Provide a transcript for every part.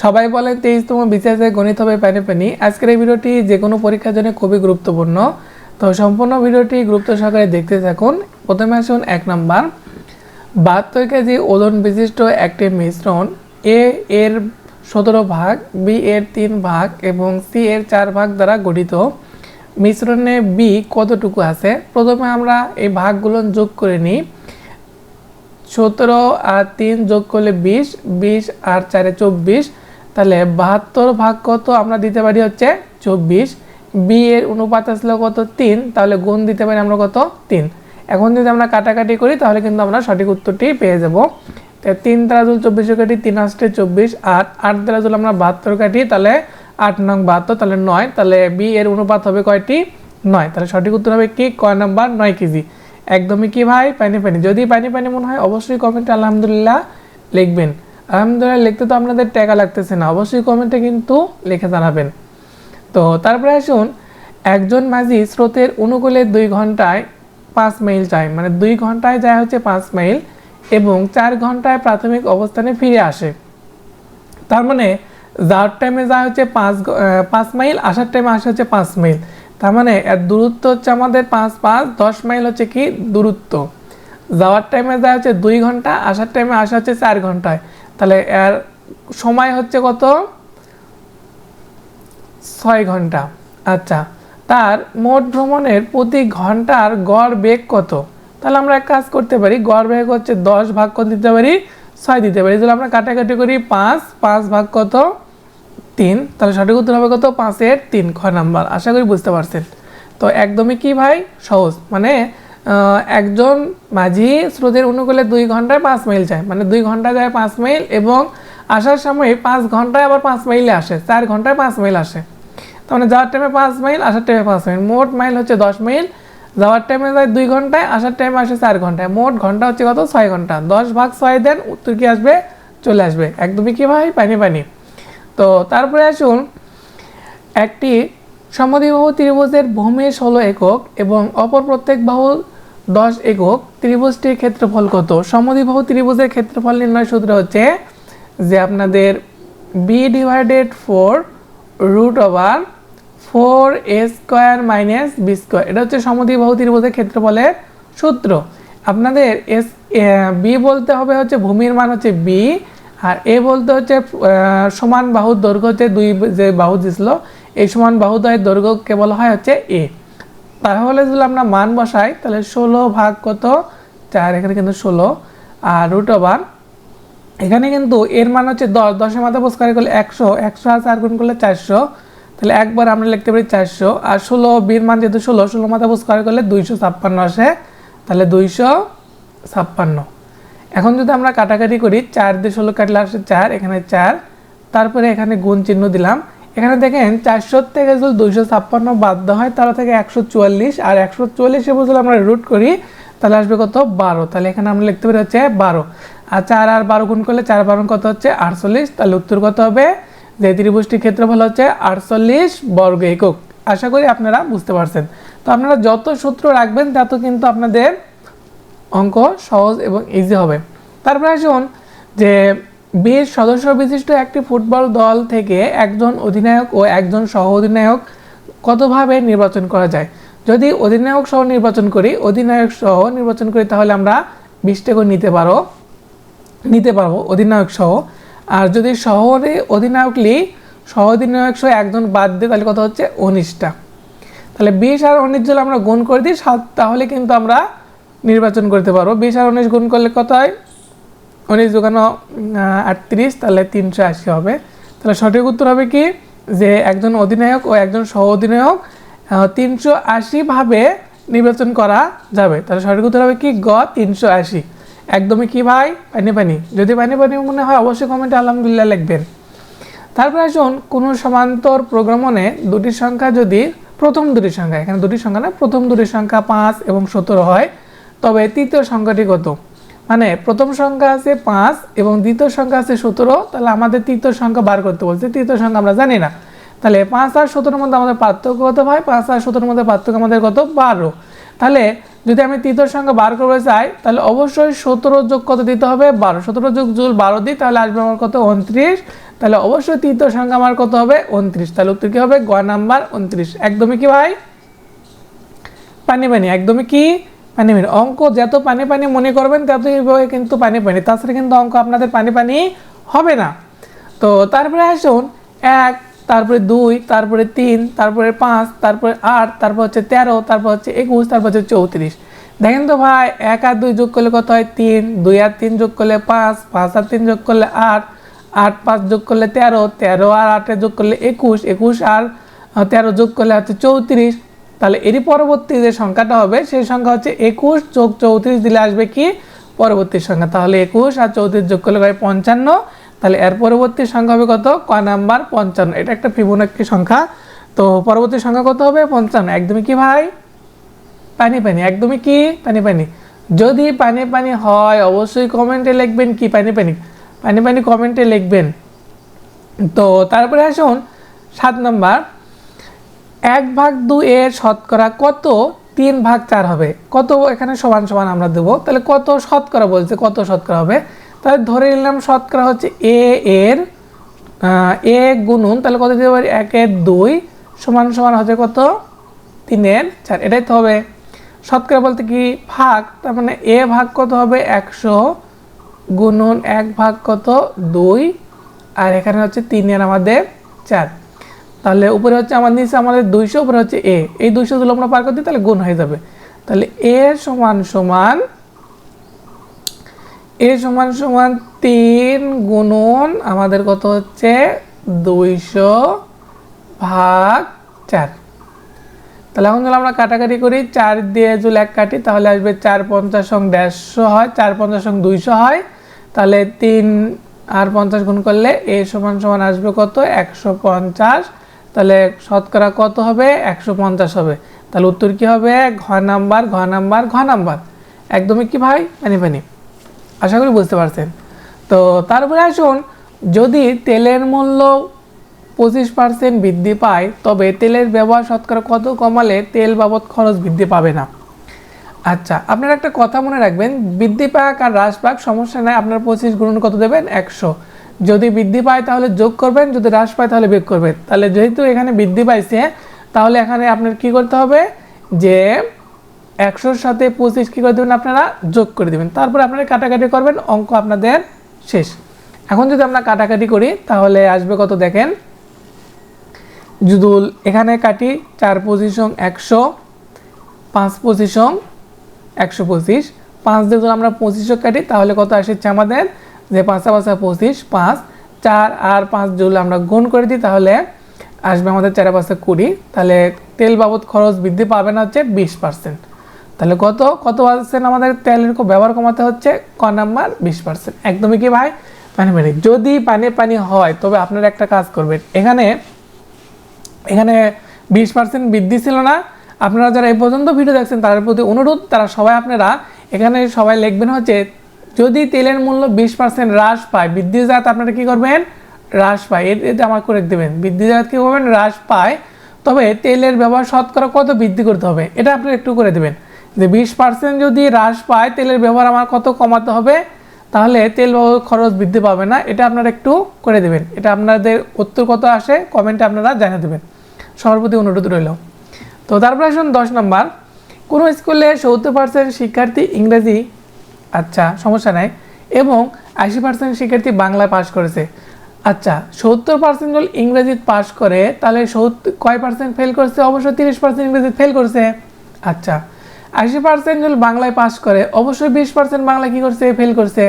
সবাই বলেন তেইশতম বিসিএসে গণিত হবে প্যানে প্যানি আজকের এই ভিডিওটি যে কোনো পরীক্ষার জন্য খুবই গুরুত্বপূর্ণ। তো সম্পূর্ণ ভিডিওটি গুরুত্ব সহকারে দেখতে থাকুন। প্রথমে আসুন এক নাম্বার। বাহাত্তর কেজি ওজন বিশিষ্ট একটি মিশ্রণ, এ এর সতেরো ভাগ, বি এর তিন ভাগ এবং সি এর চার ভাগ দ্বারা গঠিত। মিশ্রণে বি কতটুকু আছে? প্রথমে আমরা এই ভাগগুলো যোগ করে নিই। সতেরো আর তিন যোগ করলে বিশ বিশ আর চারে চব্বিশ। তাহলে বাহাত্তর ভাগ কত আমরা দিতে পারি হচ্ছে চব্বিশ? বি এর অনুপাত আসলে কত? তিন। তাহলে গুণ দিতে পারি আমরা কত? তিন। এখন যদি আমরা কাটাকাটি করি, তাহলে কিন্তু আমরা সঠিক উত্তরটি পেয়ে যাব। তিন যদি চব্বিশে কাটি, তিন আসতে চব্বিশ। আট আট যদি আমরা বাহাত্তর কাটি, তাহলে আট নং বাহাত্তর, তাহলে নয়। তাহলে বি এর অনুপাত হবে কয়টি? নয়। তাহলে সঠিক উত্তর হবে কি? কয় নাম্বার? নয় কেজি। একদমই কি ভাই? পানি পানি যদি পানি পানি মনে হয় অবশ্যই কমেন্টে আলহামদুলিল্লাহ লিখবেন। আলহামদুলিল্লাহ, লিখতে তো আপনাদের টাকা লাগতেছে না। অবশ্যই কমেন্টে কিন্তু লিখে জানাবেন। তো তারপরে আসুন, একজন মাঝি স্রোতের অনুকূলে দুই ঘন্টায় পাঁচ মাইল যায় মানে দুই ঘন্টায় যায় হচ্ছে পাঁচ মাইল এবং চার ঘন্টায় প্রাথমিক অবস্থানে ফিরে আসে। তার মানে যাওয়ার টাইমে যায় হচ্ছে পাঁচ পাঁচ মাইল আসার টাইমে আসে হচ্ছে পাঁচ মাইল তার মানে দূরত্ব হচ্ছে আমাদের পাঁচ পাঁচ, দশ মাইল হচ্ছে কি দূরত্ব। যাওয়ার টাইমে যায় হচ্ছে দুই ঘণ্টা, আসার টাইমে আসা হচ্ছে চার ঘন্টায়। তাহলে এর সময় হচ্ছে কত? ছয় ঘণ্টা। আচ্ছা তার মোট ভ্রমণের প্রতি ঘণ্টার গড় বেগ কত? তাহলে আমরা এক কাজ করতে পারি, গড় বেগ হচ্ছে দশ ভাগ কত দিতে পারি? ছয় দিতে পারি। যদি আমরা কাটাকাটি করি পাঁচ পাঁচ ভাগ কত? তিন। তাহলে সঠিক উত্তর হবে কত? পাঁচের তিন, খ নাম্বার। আশা করি বুঝতে পারছেন। তো একদমই কি ভাই? সহজ। মানে একজন মাঝি স্রোতের অনুকূলে দুই ঘন্টায় পাঁচ মাইল যায়। মানে দুই ঘণ্টা যায় পাঁচ মাইল এবং আসার সময় পাঁচ ঘন্টায় আবার পাঁচ মাইলে আসে, চার ঘন্টায় পাঁচ মাইল আসে। তার মানে যাওয়ার টাইমে পাঁচ মাইল, আসার টাইমে পাঁচ মাইল। মোট মাইল হচ্ছে দশ মাইল, যাওয়ার টাইমে যায় দুই ঘন্টায়, আসার টাইমে আসে চার ঘন্টায়। মোট ঘণ্টা হচ্ছে কত? ছয় ঘণ্টা। দশ ভাগ ছয় দেন উত্তর কি আসবে? চলে আসবে। একদমই কি ভাই? পানি পানি। তো তারপরে আসুন, একটি সমদ্বিবাহু ত্রিভুজের ভূমি ষোলো একক এবং অপর প্রত্যেক বাহু দশ একক ত্রিভুজটির ক্ষেত্রফল কত? সমদ্বিবাহু ত্রিভুজের ক্ষেত্রফল নির্ণয় সূত্র হচ্ছে যে আপনাদের B divided four root over four A square minus B square এটা হচ্ছে সমদ্বিবাহু ত্রিভুজের ক্ষেত্রফলের সূত্র। আপনাদের এস বি বলতে হবে হচ্ছে ভূমির মান হচ্ছে বি আর এ বলতে হচ্ছে সমান বাহুর দৈর্ঘ্য হচ্ছে দুই, যে বাহু দিছিল, এই সমান বাহুদ্বয়ের দৈর্ঘ্যকে বলা হয় হচ্ছে এ তাহলে যদি আমরা মান বসাই, তাহলে ষোলো ভাগ কত? চার, এখানে কিন্তু ষোলো। আর রুট ওভার এখানে কিন্তু এর মান হচ্ছে দশ। দশের মাথা পোস্ট করলে একশো। একশো আর চার গুণ করলে চারশো। তাহলে একবার আমরা লিখতে পারি চারশো। আর ষোলো বীর মান যেহেতু ষোলো ষোলো মাথা পোস্ট করলে দুইশো ছাপ্পান্ন আসে। তাহলে দুইশো ছাপ্পান্ন। এখন যদি আমরা কাটাকাটি করি, চার দিয়ে ষোলো কাটলে আসে চার, এখানে চার। তারপরে এখানে গুণ চিহ্ন দিলাম। এখানে দেখেন চারশো থেকে যদি দুইশো ছাপ্পান্ন বাদ দেওয়া হয়, তাহলে থেকে একশো চুয়াল্লিশ। আর একশো চুয়াল্লিশে বলতে আমরা রুট করি, তাহলে আসবে কত? বারো। তাহলে এখানে আমরা লিখতে পারি হচ্ছে বারো। আর চার আর বারো গুণ করলে চার বারো কত হচ্ছে? আটচল্লিশ। তাহলে উত্তর কত হবে? যে ত্রিভুজটির ক্ষেত্রফল হচ্ছে আটচল্লিশ বর্গ একক। আশা করি আপনারা বুঝতে পারছেন। তো আপনারা যত সূত্র রাখবেন তত কিন্তু আপনাদের অঙ্ক সহজ এবং ইজি হবে। তারপরে আসুন যে বিশ সদস্য বিশিষ্ট একটি ফুটবল দল থেকে একজন অধিনায়ক ও একজন সহ অধিনায়ক কতভাবে নির্বাচন করা যায়? যদি অধিনায়ক সহ নির্বাচন করি, অধিনায়ক সহ নির্বাচন করি, তাহলে আমরা বিশটা নিতে পারো, নিতে পারব অধিনায়ক সহ। আর যদি শহরে অধিনায়ক লি সহ অধিনায়ক সহ একজন বাদ দিই তাহলে কত হচ্ছে উনিশটা। তাহলে বিশ আর উনিশ যদি আমরা গুণ করে দিই, সাত, তাহলে কিন্তু আমরা নির্বাচন করতে পারব। বিশ আর উনিশ গুণ করলে কত হয়? উনিশ দোকানো আটত্রিশ, তাহলে তিনশো আশি হবে। তাহলে সঠিক উত্তর হবে কি? যে একজন অধিনায়ক ও একজন সহ অধিনায়ক তিনশো আশিভাবে নির্বাচন করা যাবে। তাহলে সঠিক উত্তর হবে কি? গ, তিনশো আশি। একদমই কি ভাই? পানি পানি। যদি পানি পানি মনে হয়, অবশ্যই কমেন্টে আলহামদুলিল্লাহ লিখবেন। তারপরে আসুন, কোনো সমান্তর প্রোগ্রামনে দুটি সংখ্যা যদি প্রথম দুটি সংখ্যা, এখানে দুটি সংখ্যা না, প্রথম দুটি সংখ্যা পাঁচ এবং সতেরো হয়, তবে তৃতীয় সংখ্যাটি কত? মানে প্রথম সংখ্যা আছে পাঁচ এবং দ্বিতীয় সংখ্যা আছে সতেরো, তাহলে আমাদের তৃতীয় সংখ্যা বার করতে বলছে। তৃতীয় সংখ্যা আমরা জানি না। তাহলে পাঁচ আর সতেরোর মধ্যে আমাদের পার্থক্য কত হয়? পাঁচ আর সতেরোর মধ্যে পার্থক্য আমাদের কত? বারো। তাহলে যদি আমি তৃতীয় সংখ্যা বার করতে চাই, তাহলে অবশ্যই সতেরো যোগ কত দিতে হবে? বারো। সতেরো যোগ যোগ বারো দিই, তাহলে আসবে আমার কত? উনত্রিশ। তাহলে অবশ্যই তৃতীয় সংখ্যা আমার কত হবে? উনত্রিশ। তাহলে উত্তর কি হবে? গ নাম্বার উনত্রিশ। একদমই কি ভাই? পানি পানি। একদমই কি? পানি পানি। অঙ্ক যত পানি পানি মনে করবেন ততই হবে কিন্তু পানি পানি। তাছাড়া কিন্তু অঙ্ক আপনাদের পানি পানি হবে না। তো তারপরে আসুন, এক, তারপরে দুই, তারপরে তিন, তারপরে পাঁচ, তারপরে আট, তারপর হচ্ছে তেরো, তারপর হচ্ছে একুশ, তারপর হচ্ছে চৌত্রিশ। দেখেন তো ভাই, এক আর দুই যোগ করলে কত হয়? তিন। দুই আর তিন যোগ করলে পাঁচ পাঁচ আর তিন যোগ করলে আট আট, পাঁচ যোগ করলে তেরো তেরো আর আটে যোগ করলে একুশ একুশ আর তেরো যোগ করলে হচ্ছে চৌত্রিশ। তাহলে এরই পরবর্তী যে সংখ্যাটা হবে, সেই সংখ্যা হচ্ছে একুশ যোগ চৌত্রিশ দিলে আসবে কি? পরবর্তী সংখ্যা। তাহলে একুশ আর চৌত্রিশ যোগ করলে হয় পঞ্চান্ন। তাহলে এর পরবর্তী সংখ্যা হবে কত? ক নাম্বার পঞ্চান্ন। এটা একটা ফিবোনাক্কি সংখ্যা। তো পরবর্তী সংখ্যা কত হবে? পঞ্চান্ন। একদমই কি ভাই? পানি পানি। একদমই কি? পানি পানি। যদি পানি পানি হয়, অবশ্যই কমেন্টে লিখবেন কি? পানি পানি। পানি পানি কমেন্টে লিখবেন। তো তারপরে আসুন সাত নম্বর। এক ভাগ দুই এর শতকরা কত? তিন ভাগ চার হবে। কত এখানে সমান সমান আমরা দেবো। তাহলে কত শতকরা বলছে? কত শতকরা হবে? তাহলে ধরে নিলাম শতকরা হচ্ছে এ এর এ গুণন, তাহলে কত দিতে পারি? একের দুই সমান সমান হচ্ছে কত? তিনের চার। এটাই তো হবে। শতকরা বলতে কি? ভাগ। তার মানে এ ভাগ কত হবে? একশো গুণন এক ভাগ কত? দুই। আর এখানে হচ্ছে তিনের আমাদের চার। তাহলে উপরে হচ্ছে আমার নিচে, আমাদের দুইশো, উপরে হচ্ছে এ। এই দুইশো যদি আমরা পার করতে তাহলে গুণ হয়ে যাবে। তাহলে এ সমান সমান, এ সমান সমান তিন গুণন আমাদের কত হচ্ছে? দুইশো ভাগ চার। তাহলে এখন যদি আমরা কাটাকাটি করি, চার দিয়ে যদি এক কাটি, তাহলে আসবে চার পঞ্চাশ সং দেড়শো হয়, চার পঞ্চাশ সং দুইশো হয়। তাহলে তিন আর পঞ্চাশ গুণ করলে এ সমান সমান আসবে কত? একশো পঞ্চাশ। তাহলে শতকরা কত হবে? একশো পঞ্চাশ হবে। তাহলে উত্তর কি হবে? ঘ নাম্বার ঘ নাম্বার ঘ নাম্বার। একদমই কি ভাই? পানি পানি। আশা করি বুঝতে পারছেন। তো তারপরে আসুন, যদি তেলের মূল্য পঁচিশ পার্সেন্ট বৃদ্ধি পায়, তবে তেলের ব্যবহার শতকরা কত কমালে তেল বাবদ খরচ বৃদ্ধি পাবে না? আচ্ছা আপনারা একটা কথা মনে রাখবেন। বৃদ্ধি পাক আর হ্রাস পাক সমস্যা নাই। আপনার পঁচিশ গুণন কত দেবেন? একশো। যদি বৃদ্ধি পায় তাহলে যোগ করবেন, যদি হ্রাস পায় তাহলে বিয়োগ করবেন। তাহলে যেহেতু এখানে বৃদ্ধি পাইছে, তাহলে এখানে আপনার কি করতে হবে? যে একশোর সাথে পঁচিশ কী করে দেবেন আপনারা? যোগ করে দেবেন। তারপরে আপনারা কাটাকাটি করবেন, অঙ্ক আপনাদের শেষ। এখন যদি আমরা কাটাকাটি করি, তাহলে আসবে কত দেখেন? যদুল, এখানে কাটি, চার পজিশন একশো, পাঁচ পজিশন একশো পঁচিশ। পাঁচ দিয়ে আমরা পঁচিশশো কাটি, তাহলে কত আসছে আমাদের? যে পাঁচা পাঁচা পঁচিশ, পাঁচ, চার আর পাঁচ যদি আমরা গুণ করে দিই, তাহলে আসবে আমাদের চারে পাঁচে কুড়ি। তাহলে তেল বাবদ খরচ বৃদ্ধি পাবে না হচ্ছে বিশ পার্সেন্ট তাহলে কত কত পার্সেন্ট আমাদের তেলের ব্যবহার কমাতে হচ্ছে? ক নাম্বার, বিশ পার্সেন্ট একদমই কি ভাই? পানি পানি। যদি পানি পানি হয়, তবে আপনারা একটা কাজ করবেন। এখানে এখানে বিশ পার্সেন্ট বৃদ্ধি ছিল না। আপনারা যারা এই পর্যন্ত ভিডিও দেখছেন, তাদের প্রতি অনুরোধ, তারা সবাই আপনারা এখানে সবাই লিখবেন হচ্ছে যদি তেলের মূল্য বিশ পার্সেন্ট হ্রাস পায় বৃদ্ধি জাত আপনারা কী করবেন? হ্রাস পায়। এ- এটা আমার করে দেবেন। বৃদ্ধি জাত কী করবেন? হ্রাস পায়। তবে তেলের ব্যবহার শতকরা কত বৃদ্ধি করতে হবে? এটা আপনারা একটু করে দেবেন। যে বিশ পার্সেন্ট যদি হ্রাস পায়, তেলের ব্যবহার আমার কত কমাতে হবে? তাহলে তেল খরচ বৃদ্ধি পাবে না। এটা আপনারা একটু করে দেবেন। এটা আপনাদের উত্তর কত আসে? কমেন্টে আপনারা জানিয়ে দেবেন। সবার প্রতি অনুরোধ রইল। তো তারপরে আসুন দশ নম্বর। কোনো স্কুলে সত্তর পার্সেন্ট শিক্ষার্থী ইংরেজি আচ্ছা সমস্যা নাই। এবং আশি পার্সেন্ট শিক্ষার্থী বাংলায় পাশ করেছে। আচ্ছা সত্তর পার্সেন্ট যদি ইংরেজি পাশ করে, তাহলে সত্তর, কয় পার্সেন্ট ফেল করছে? অবশ্যই তিরিশ পার্সেন্ট ইংরেজি ফেল করছে। আচ্ছা আশি পার্সেন্ট যদি বাংলায় পাশ করে অবশ্যই বিশ পার্সেন্ট বাংলায় কী করছে? ফেল করছে।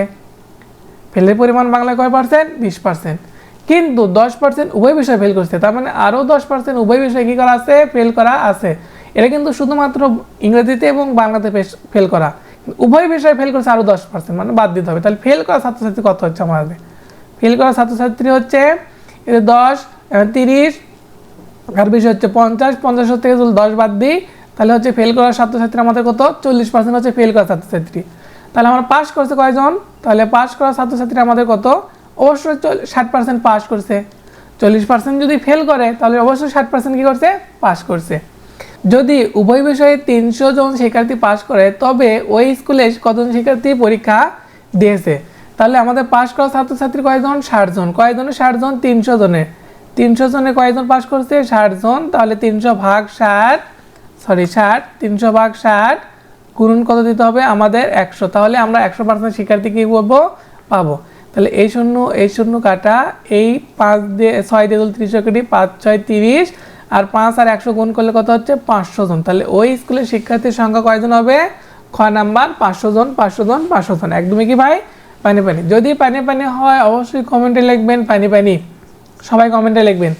ফেলের পরিমাণ বাংলায় কয় পার্সেন্ট বিশ পার্সেন্ট কিন্তু দশ পার্সেন্ট উভয় বিষয়ে ফেল করছে। তার মানে আরও দশ পার্সেন্ট উভয় বিষয়ে কী করা আছে? ফেল করা আছে। এটা কিন্তু শুধুমাত্র ইংরেজিতে এবং বাংলাতে ফেল করা। উভয় বিষয়ে ফেল করছে আরও দশ পার্সেন্ট মানে বাদ দিতে হবে। তাহলে ফেল করা ছাত্রছাত্রী কত হচ্ছে আমাদের ফেল করা ছাত্রছাত্রী হচ্ছে দশ তিরিশ, আর বেশি হচ্ছে পঞ্চাশ পঞ্চাশ থেকে যদি দশ বাদ দিই, তাহলে হচ্ছে ফেল করা ছাত্রছাত্রী আমাদের কত? চল্লিশ পার্সেন্ট হচ্ছে ফেল করা ছাত্রছাত্রী। তাহলে আমরা পাস করছে কয়জন? তাহলে পাস করা ছাত্রছাত্রী আমাদের কত? অবশ্যই ষাট পার্সেন্ট পাস করছে। চল্লিশ পার্সেন্ট যদি ফেল করে, তাহলে অবশ্যই ষাট পার্সেন্ট কী করছে? পাস করছে। যদি উভয় বিষয়ে তিনশো জন শিক্ষার্থী পাস করে, তবে ওই স্কুলে কতজন শিক্ষার্থী পরীক্ষা দিয়েছে? তাহলে আমাদের পাস করা ছাত্রছাত্রী কয়জন? ষাট জন। কয়জনে? ষাট জন, তিনশো জনে। তিনশো জনে কয়জন পাস করছে? ষাট জন। তাহলে তিনশো ভাগ ষাট সরি ষাট, তিনশো ভাগ ষাট গুণন কত দিতে হবে? আমাদের একশো। তাহলে আমরা একশো পার্সেন্ট শিক্ষার্থী কী করব? পাবো। তাহলে এই শূন্য এই শূন্য কাটা, এই পাঁচ দিয়ে, ছয় দিয়ে তিরিশ কাটি পাঁচ, ছয়, তিরিশ আর পাঁচ আর একশো গুণ করলে কত হচ্ছে? পাঁচশো জন। তাহলে ওই স্কুলের শিক্ষার্থীর সংখ্যা কয়জন হবে? খ নাম্বার, পাঁচশো জন পাঁচশো জন পাঁচশো জন। একদমই কি ভাই? পানি পানি। যদি পানি পানি হয়, অবশ্যই কমেন্টে লিখবেন পানি পানি। সবাই কমেন্টে লিখবেন।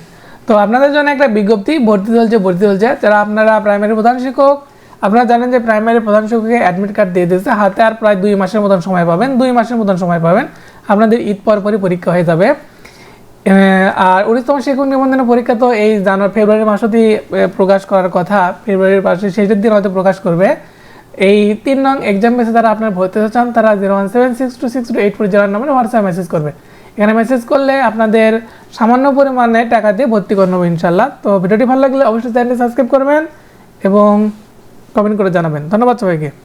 তো আপনাদের জন্য একটা বিজ্ঞপ্তি, ভর্তি চলছে ভর্তি চলছে। যারা আপনারা প্রাইমারি প্রধান শিক্ষক, আপনারা জানেন যে প্রাইমারি প্রধান শিক্ষককে অ্যাডমিট কার্ড দিয়ে দিয়েছে। হাতে আর প্রায় দুই মাসের মতন সময় পাবেন, দুই মাসের মতন সময় পাবেন। আপনাদের ঈদ পর পরই পরীক্ষা হয়ে যাবে। আর উনিশতম শিক্ষক নিবন্ধনের পরীক্ষা তো এই জানুয়ারি, ফেব্রুয়ারি মাসেই প্রকাশ করার কথা। ফেব্রুয়ারির মাসে শেষের দিন হয়তো প্রকাশ করবে। এই তিন নং এক্সাম বেসে যারা আপনার ভর্তি হতে চান, তারা zero one seven six two six two eight four zero নাম্বারে হোয়াটসঅ্যাপ মেসেজ করবে। এখানে মেসেজ করলে আপনাদের সামান্য পরিমাণে টাকা দিয়ে ভর্তি করে নেব ইনশাল্লাহ তো ভিডিওটি ভালো লাগলে অবশ্যই চ্যানেলটি সাবস্ক্রাইব করবেন এবং কমেন্ট করে জানাবেন। ধন্যবাদ সবাইকে।